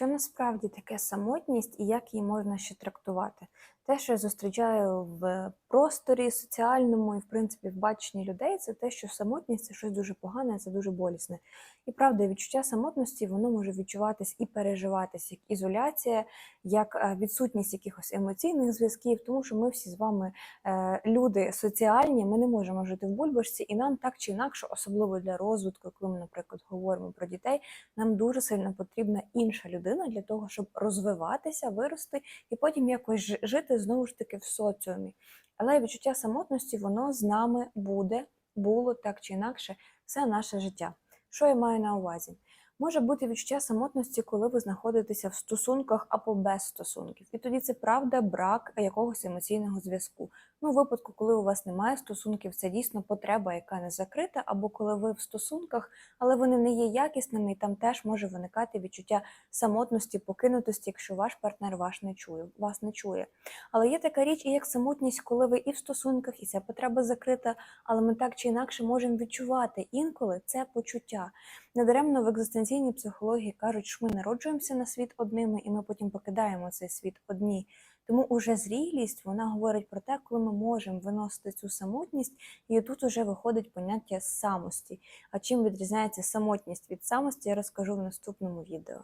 Що насправді таке самотність і як її можна ще трактувати? Те, що я зустрічаю в просторі соціальному і, в принципі, в баченні людей, це те, що самотність це щось дуже погане, це дуже болісне. І правда, відчуття самотності воно може відчуватись і переживатись як ізоляція, як е, відсутність якихось емоційних зв'язків, тому що ми всі з вами е, люди соціальні, ми не можемо жити в бульбашці, і нам так чи інакше, особливо для розвитку, коли ми, наприклад, говоримо про дітей, нам дуже сильно потрібна інша людина для того, щоб розвиватися, вирости і потім якось жити знову ж таки в соціумі. Але відчуття самотності воно з нами буде, було так чи інакше, все наше життя. Що я маю на увазі? Може бути відчуття самотності, коли ви знаходитеся в стосунках або без стосунків. І тоді це правда брак якогось емоційного зв'язку. Ну, у випадку, коли у вас немає стосунків, це дійсно потреба, яка не закрита, або коли ви в стосунках, але вони не є якісними, і там теж може виникати відчуття самотності, покинутості, якщо ваш партнер вас не чує, вас не чує. Але є така річ, і як самотність, коли ви і в стосунках, і ця потреба закрита, але ми так чи інакше можемо відчувати інколи це почуття. Недаремно в екзистенційній психології кажуть, що ми народжуємося на світ одними, і ми потім покидаємо цей світ одні. Тому уже зрілість вона говорить про те, коли ми можемо виносити цю самотність, і тут уже виходить поняття самості. А чим відрізняється самотність від самості, я розкажу в наступному відео.